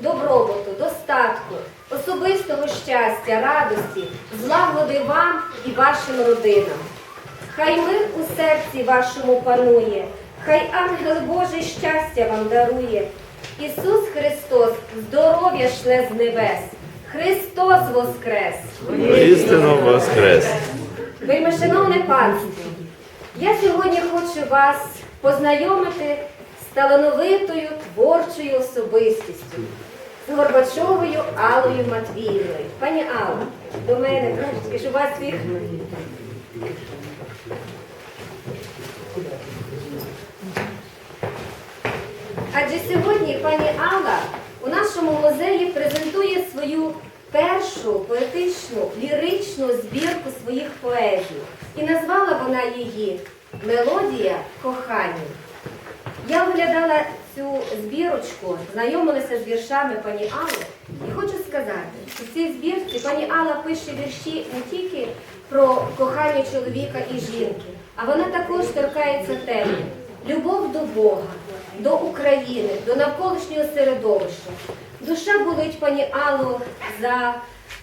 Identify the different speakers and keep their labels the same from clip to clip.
Speaker 1: добробуту, достатку, особистого щастя, радості, злагоди вам і вашим родинам. Хай мир у серці вашому панує, хай ангел Божий щастя вам дарує. Ісус Христос здоров'я шле з небес. Христос Воскрес!
Speaker 2: Істинно воскрес!
Speaker 1: Вельмишановне панство, я сьогодні хочу вас познайомити з талановитою творчою особистістю, Горбачовою Аллою Матвіївною. Пані Алла, до мене трошки, щоб вас всіх. Адже сьогодні пані Алла у нашому музеї презентує свою першу поетичну ліричну збірку своїх поезій. І назвала вона її Мелодія кохання. Я оглядала цю збірочку, знайомилася з віршами пані Алли, і хочу сказати, що в цій збірці пані Алла пише вірші не тільки про кохання чоловіка і жінки, а вона також торкається теми любов до Бога, до України, до навколишнього середовища. Душа болить пані Алло за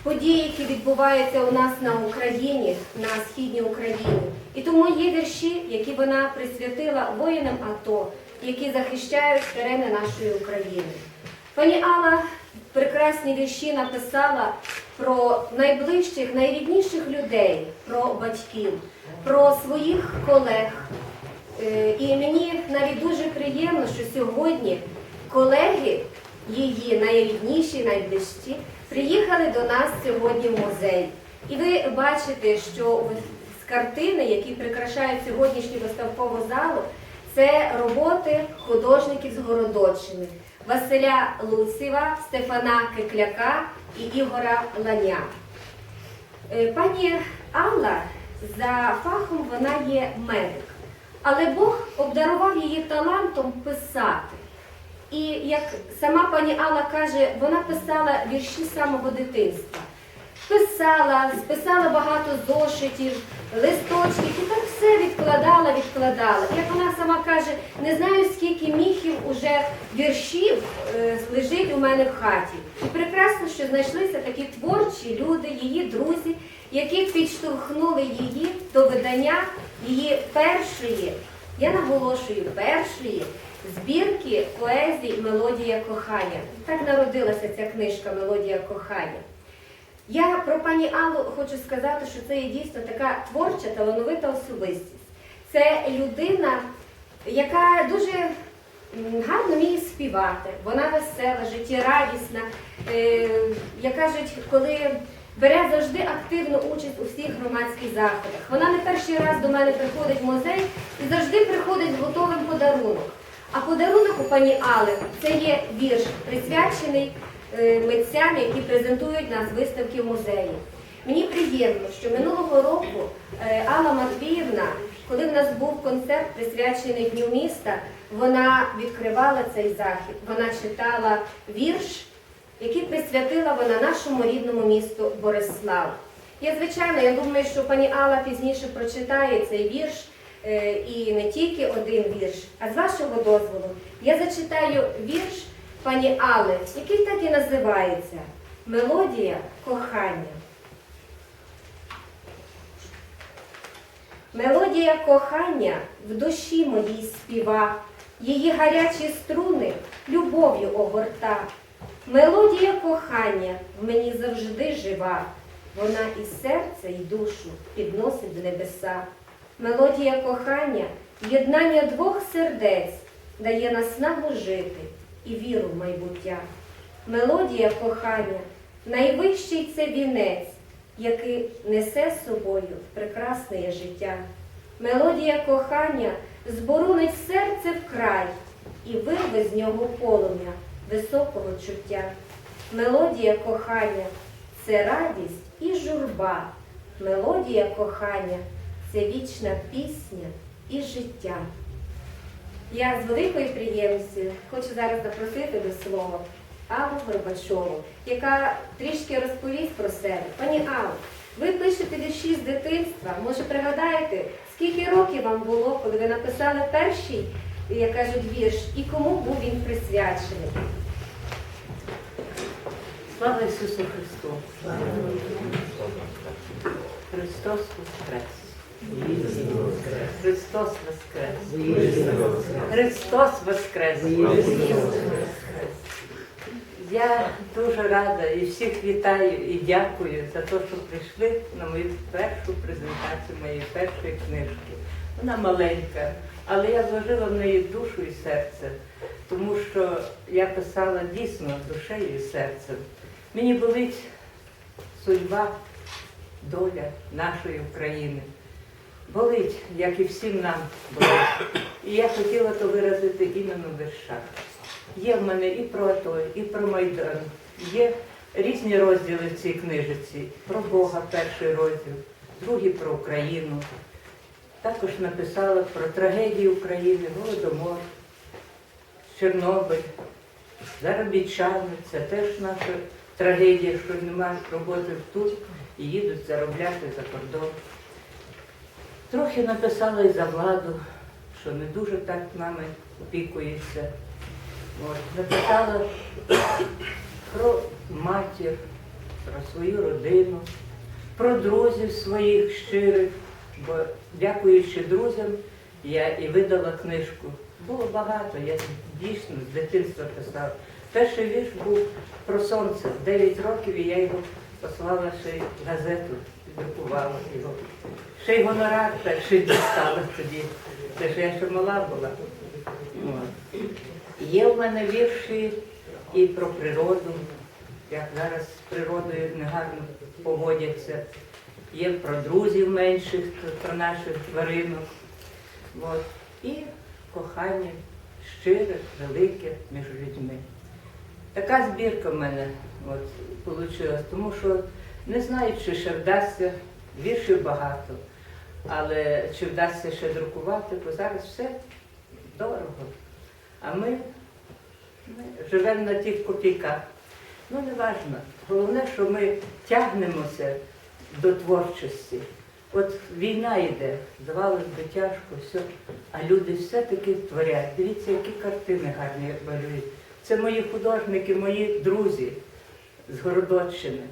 Speaker 1: події, які відбуваються у нас на Україні, на східній Україні. І тому є вірші, які вона присвятила воїнам АТО, які захищають терени нашої України. Пані Алла прекрасні вірші написала про найближчих, найрідніших людей, про батьків, про своїх колег. Е, І мені навіть дуже приємно, що сьогодні колеги її найрідніші, найближчі, приїхали до нас сьогодні в музей. І ви бачите, що з картини, які прикрашають сьогоднішню виставкову залу, це роботи художників з Городочини Василя Луцева, Стефана Кикляка і Ігора Ланя. Е, Пані Алла за фахом вона є медик, але Бог обдарував її талантом писати. І як сама пані Алла каже, вона писала вірші самого дитинства. Писала, списала багато зошитів, листочків і так все відкладала, відкладала. Як вона сама каже, не знаю, скільки міхів уже віршів е, лежить у мене в хаті. І прекрасно, що знайшлися такі творчі люди, її друзі, які підштовхнули її до видання її першої, я наголошую, першої збірки поезій Мелодія кохання. Так народилася ця книжка Мелодія кохання. Я про пані Аллу хочу сказати, що це є дійсно така творча, талановита особистість. Це людина, яка дуже гарно вміє співати, вона весела, життєрадісна. Е, як кажуть, коли бере завжди активну участь у всіх громадських заходах. Вона не перший раз до мене приходить в музей і завжди приходить з готовим подарунок. А подарунок у пані Али це є вірш, присвячений е, митцям, які презентують нас виставки в музеї. Мені приємно, що минулого року е, Алла Матвіївна, коли в нас був концерт присвячений Дню міста, вона відкривала цей захід, вона читала вірш, який присвятила вона нашому рідному місту Борислав. Я, звичайно, я думаю, що пані Алла пізніше прочитає цей вірш. Е, І не тільки один вірш, а з вашого дозволу я зачитаю вірш пані Алли, який так і називається Мелодія кохання. Мелодія кохання в душі моїй співа, її гарячі струни любов'ю огорта. Мелодія кохання в мені завжди жива, вона і серце, і душу підносить в небеса. Мелодія кохання, єднання двох сердець дає наснагу жити і віру в майбуття. Мелодія кохання найвищий це вінець, який несе з собою прекрасне життя. Мелодія кохання зборонить серце вкрай і вирве з нього полум'я високого чуття. Мелодія кохання це радість і журба. Мелодія кохання це вічна пісня і життя. Я з великою приємністю хочу зараз запросити до слова Аллу Горбачову, яка трішки розповість про себе. Пані Алло, ви пишете вірші з дитинства. Може, пригадаєте, скільки років вам було, коли ви написали перший, як кажуть, вірш, і кому був він присвячений?
Speaker 3: Слава Ісусу Христу! Христос Воскрес! Христос Воскрес! Христос Воскрес! Я дуже рада і всіх вітаю і дякую за те, що прийшли на мою першу презентацію моєї першої книжки. Вона маленька, але я вложила в неї душу і серце, тому що я писала дійсно душею і серцем. Мені болить судьба, доля нашої України. Болить, як і всім нам болить. І я хотіла то виразити іменно в віршах. Є в мене і про АТО, і про Майдан. Є різні розділи в цій книжиці. Про Бога перший розділ, другий про Україну. Також написала про трагедію України, Голодомор, Чорнобиль, заробітчани. Це теж наша трагедія, що немає роботи тут і їдуть заробляти за кордон. Трохи написала і за владу, що не дуже так нами опікується. От, написала про матір, про свою родину, про друзів своїх щирих, бо дякуючи друзям, я і видала книжку. Було багато, я дійсно з дитинства писала. Перший вірш був про сонце. 9 років і я його послала ще й газету, друкувала його. Ще й гонорар перший дістала тоді. Це ж я ще мала була. Є в мене вірші і про природу, як зараз з природою негарно поводяться. Є про друзів менших, про наших тваринок. От. І кохання щире, велике між людьми. Така збірка в мене от, вийшла, тому що не знаю, чи ще вдасться, віршів багато, але чи вдасться ще друкувати, бо зараз все дорого. А ми, ми живемо на тих копійках. Ну, не важно. Головне, що ми тягнемося до творчості. От війна йде, здавалось би тяжко, все, а люди все-таки творять. Дивіться, які картини гарні малюють. Це мої художники, мої друзі з Городоччини.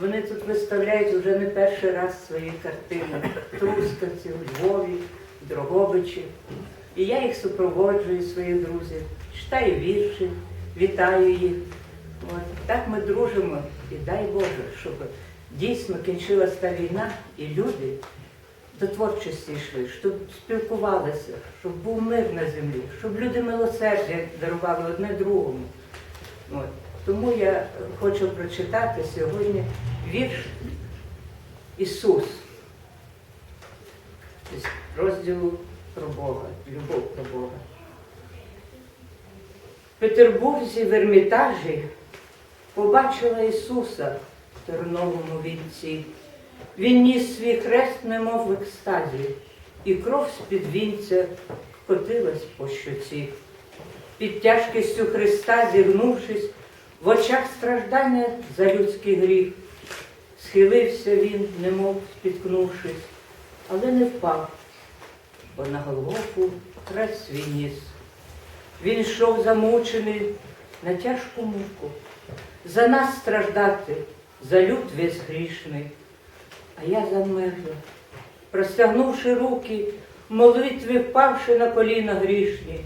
Speaker 3: Вони тут виставляють вже не перший раз свої картини в Трускавці, Львові, Дрогобичі. І я їх супроводжую, своїх друзів, читаю вірші, вітаю їх. От. Так ми дружимо і дай Боже, щоб дійсно кінчилася та війна, і люди до творчості йшли, щоб спілкувалися, щоб був мир на землі, щоб люди милосердя дарували одне другому. От. Тому я хочу прочитати сьогодні вірш Ісус з розділу про Бога, любов про Бога. В Петербурзі в Ермітажі побачила Ісуса в терновому вінці. Він ніс свій хрест, немов в екстазі, і кров з-під вінця котилась по щоці. Під тяжкістю Христа, зігнувшись, в очах страждання за людський гріх, схилився він, немов спіткнувшись, але не впав, бо на Голгофу хрест свій ніс. Він йшов замучений на тяжку муку, за нас страждати, за люд весь грішний. А я замерзла, простягнувши руки, в молитві впавши на коліна грішні.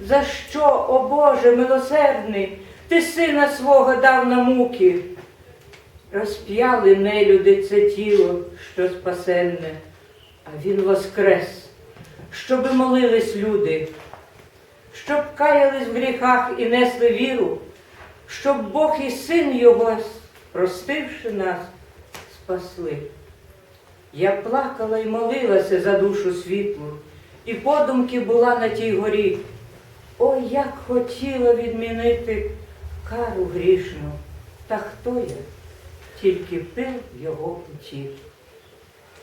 Speaker 3: За що, о Боже, милосердний, ти сина свого дав на муки? Розп'яли нелюди це тіло, що спасенне, а він воскрес, щоби молились люди, щоб каялись в гріхах і несли віру, щоб Бог і син його, простивши нас, спасли. Я плакала і молилася за душу світлу, і подумки була на тій горі. О, як хотіла відмінити кару грішну, та хто я? Тільки пив його утік.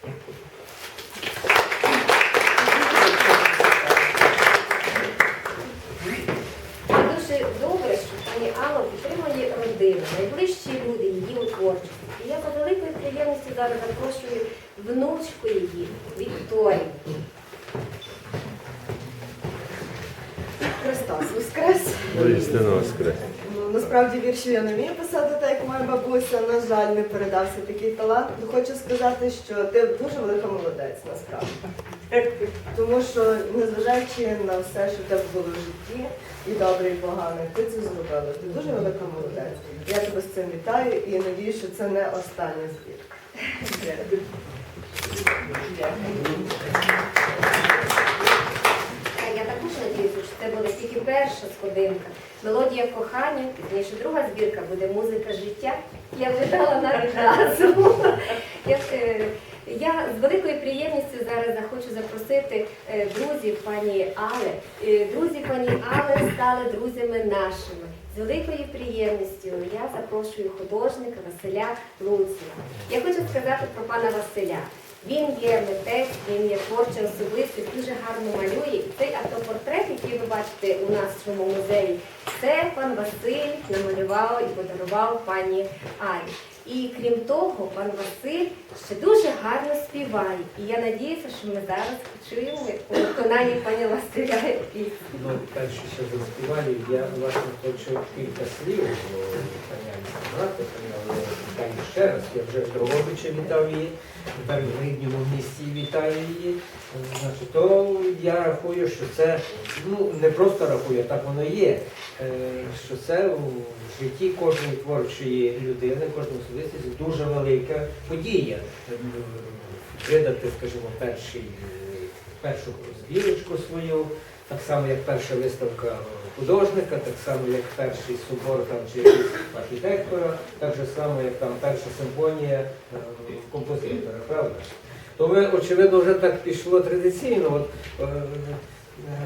Speaker 3: Дякую.
Speaker 1: Дуже добре, що пані Алла підтримує родину, найближчі люди її у творчості. І я за великою приємністю зараз запрошую внучку її Вікторію. Христос Воскрес!
Speaker 2: Воістину воскрес.
Speaker 4: Насправді вірші я не вмію писати так, як моя бабуся. На жаль, не передався такий талант. Хочу сказати, що ти дуже велика молодець, насправді. Тому що, незважаючи на все, що в тебе було в житті, і добре, і погане, ти це зробила. Ти дуже велика молодець. Я тебе з цим вітаю і надію, що це не остання збірка.
Speaker 1: А Я також надіюся, що це буде тільки перша сходинка. Мелодія кохання, пізніше друга збірка буде музика життя. Я видала разом. Я, е, з великою приємністю зараз захочу запросити е, друзів пані Але. Друзі пані Але стали друзями нашими. З великою приємністю я запрошую художника Василя Луція. Я хочу сказати про пана Василя. Він є митець, він є творча особистість, дуже гарно малює. Цей автопортрет, який ви бачите у нас в цьому музеї, це пан Василь намалював і подарував пані Алі. І крім того, пан Василь ще дуже гарно співає. І я надіюся, що ми зараз почуємо у виконанні пані Василя пісню.
Speaker 5: Ну, перше, що заспіваю, я власне хочу кілька слів бо пані сказати, але ще раз. Я вже в Дрогобичі вітав її, тепер в рідному місті вітаю її. Значить, то я рахую, що це ну не просто рахую, так воно є. е, Що це у житті кожної творчої людини, кожної особистості дуже велика подія. Е, Видати, скажімо, перший, першу збірочку свою, так само, як перша виставка художника, так само, як перший собор там, чи архітектора, так же само, як там перша симфонія е, композитора, правда? То ви, очевидно, вже так пішло традиційно. От, е,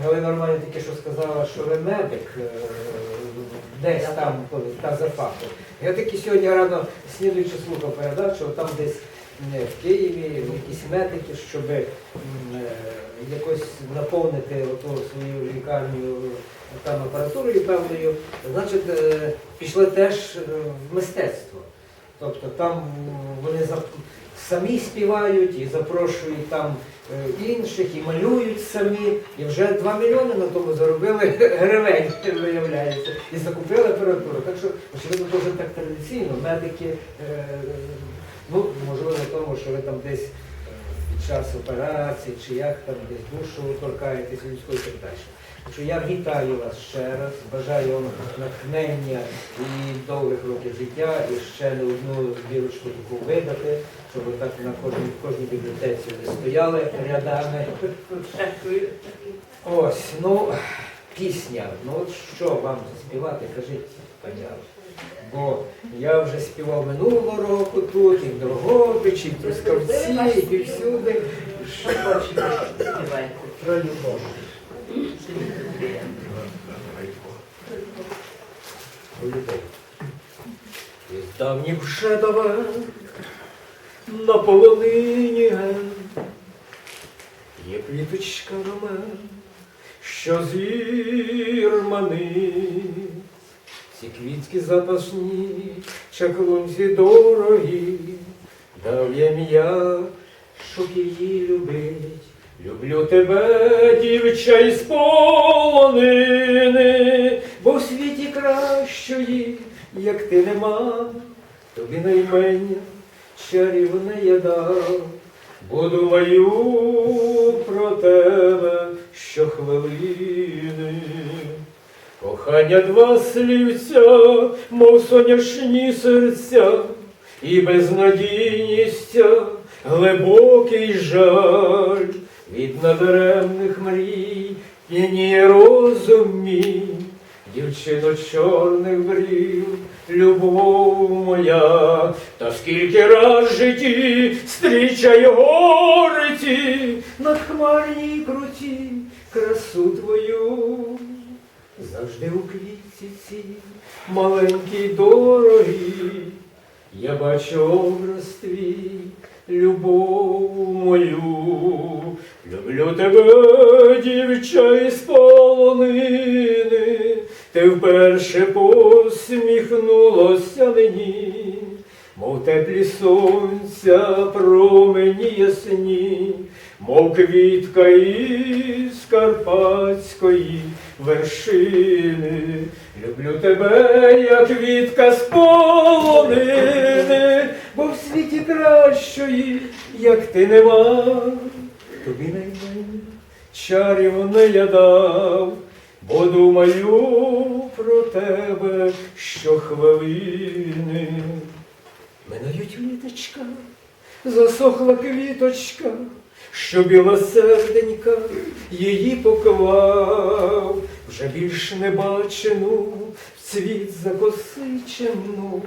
Speaker 5: Галина Романівна тільки що сказала, що ви медик е, десь там, та за фактом. Я таки сьогодні рано слідуючи слухав передачу, там десь е, в Києві якісь медики, щоб е, якось наповнити оту свою лікарню там апаратурою певною, значить, е, пішли теж е, в мистецтво. Тобто там вони самі співають і запрошують там е, інших, і малюють самі. І вже 2 мільйони на тому заробили гривень, виявляється, і закупили апаратуру. Так що, очевидно, дуже так традиційно. Медики, е, ну, можливо, тому, що ви там десь е, під час операції чи як там десь душу торкаєтесь людської і так далі. Що я вітаю вас ще раз, бажаю вам натхнення і довгих років життя, і ще не одну збірочку таку видати, щоб так на кожній, кожній бібліотеці стояли рядами. Ось, ну, пісня. Ну що вам заспівати, кажіть, пані Бо я вже співав минулого року тут, і в Дрогобичі, і в Трускавці, і всюди.
Speaker 3: Що хочете, співайте.
Speaker 5: Про любов. Про любов. Із давніх вже давен на полонині ген є квіточка на мен, що зір манить. Ці квітки запасні, чаклунці дорогі, дав я ім'я, щоб її любить. Люблю тебе, дівча із полонини, бо в світі кращої, як ти нема, тобі наймення чарівне я дав, бо думаю про тебе щохвилини. Кохання два слівця, мов соняшні серця, і безнадійність, глибокий жаль. Від надаремних мрій, п'яніє розум мій, дівчино чорних брів, любов моя, та скільки раз в житті зустрічає гориці на хмарній круті красу твою. Завжди у квітці ці маленькій дорогі, я бачу образ твій, любов мою, люблю тебе, дівча із полонини, ти вперше посміхнулася мені, мов теплі сонця промені ясні, мов квітка із карпатської вершини, Люблю тебе, як квітка з полонини, бо в світі кращої, як ти нема, тобі наймене чарів не я дав, бо думаю про тебе щохвилини. Минають літочка, засохла квіточка, що біла серденька її поклав, вже більш не бачену, в цвіт закосичену,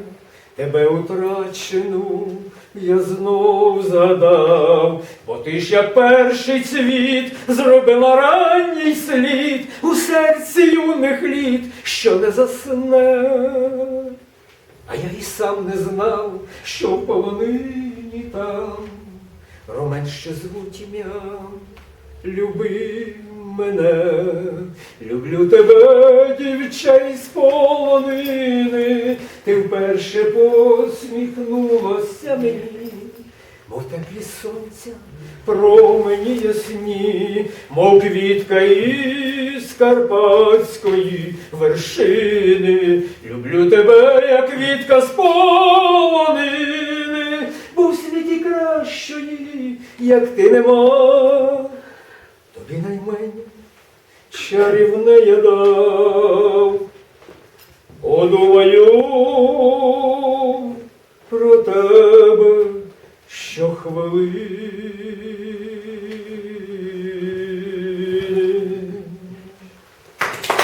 Speaker 5: тебе утрачену, я знов згадав, бо ти ж як перший цвіт зробила ранній слід серці юних літ, що не засне. А я і сам не знав, що в полонині там Ромен ще звуть ім'ям. Люби мене, люблю тебе, дівча із полонини, ти вперше посміхнулася мені, мов теплі сонця, промені ясні, мов квітка із карпатської вершини. Люблю тебе, як квітка з полонини, бо в світі кращої, як ти нема. Тобі наймене чарівне я дав. Подумаю про тебе що хвилин.